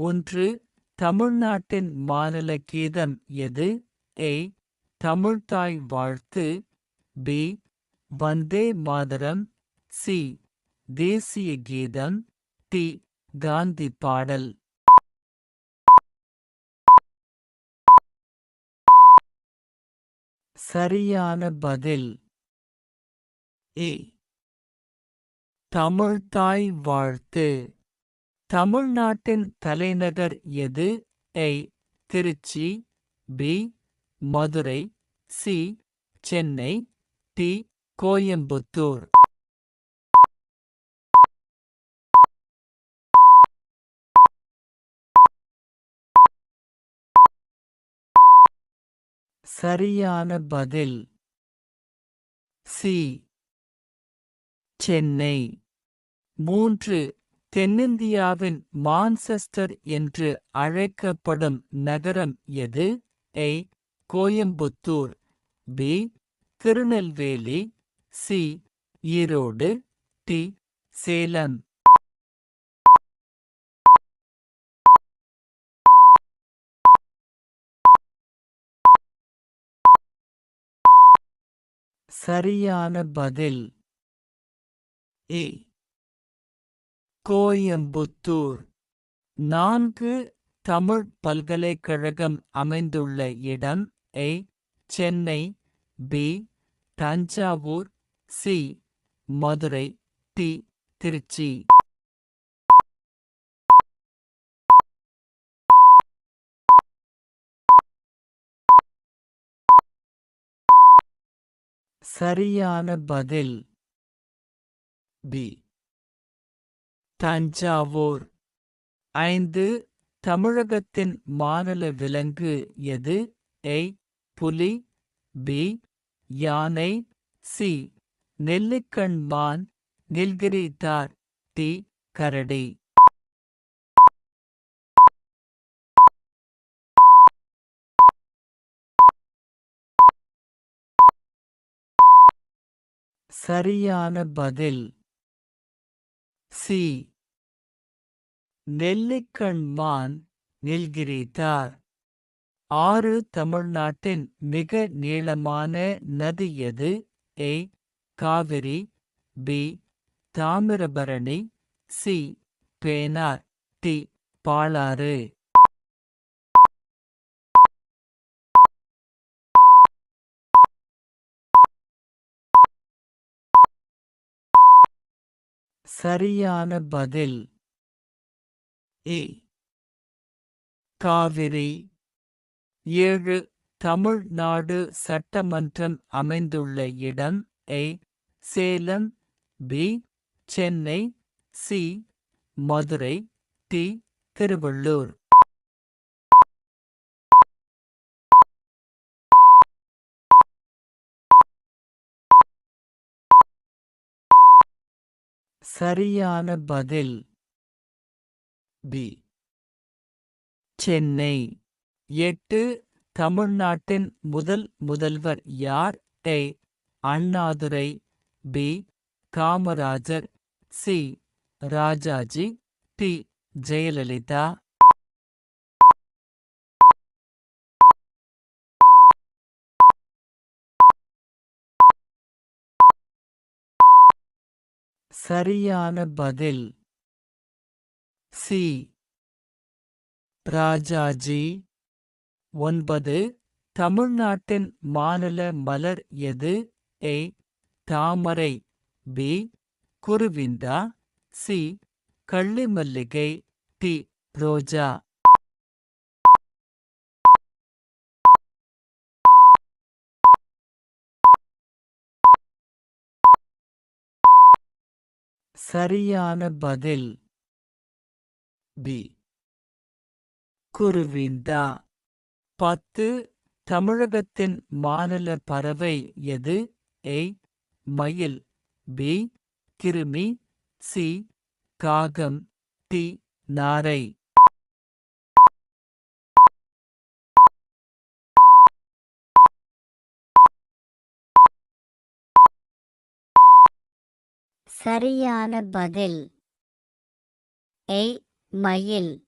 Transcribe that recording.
ஒன்று தமிழ்நாட்டின் மாநில கீதம் எது? ஏ தமிழ்தாய் வாழ்த்து. பி வந்தே மாதரம். சி தேசிய கீதம். டி காந்தி பாடல். சரியான பதில். ஏ தமிழ்தாய் வாழ்த்து. தமிழ்நாட்டின் தலைநகர் எது? A Tiruchi B Madurai C Chennai D Coimbatore. சரியான பதில். சி. சென்னை. மூன்று தென்னிந்தியாவின் மான்செஸ்டர் என்று அழைக்கப்படும் நகரம் எது? A. Coimbatore. B. Tirunelveli. C. Erode. D. Salem. சரியான பதில். ஏ. கோயம்புத்தூர் நான்கு தமிழ் பல்கலைக்கழகம் அமைந்துள்ள இடம் A Chennai B Thanjavur C Madurai D Tiruchi. சரியான பதில் பி தஞ்சாவூர். ஐந்து தமிழகத்தின் மாநில விலங்கு எது? ஏ புலி பி யானை சி நெல்லிக்கண் மான் நில்கிரி தார் டி கரடி. சரியான பதில். சி. நெல்லிக்கண்மான் மான் ஆறு தமிழ்நாட்டின் மிக நீளமான நதி எது? A. Kaveri. B. Thamirabarani. C. Pennar. D. Palar. சரியான பதில். ஏ. காவிரி. ஏழு. தமிழ்நாடு சட்டமன்றம் அமைந்துள்ள இடம் A. Salem. B. Chennai. C. Madurai. D. Tiruvallur. சரியான பதில். பி சென்னை. எட்டு தமிழ்நாட்டின் முதல் முதல்வர் யார்? D. Annadurai. B Kamarajar. C Rajaji. D Jayalalithaa. சரியான பதில். சி. ராஜாஜி. ஒன்பது. தமிழ்நாட்டின் மாநில மலர் எது? ஏ. தாமரை. பி. குருவிந்தா. சி. கள்ளிமல்லிகை. டி. ரோஜா. சரியான பதில். பி குருவிந்தா. பத்து. தமிழகத்தின் மாநில பறவை எது? ஏ மயில். பி கிருமி. சி காகம். டி நாரை. சரியான பதில். எய் மயில்.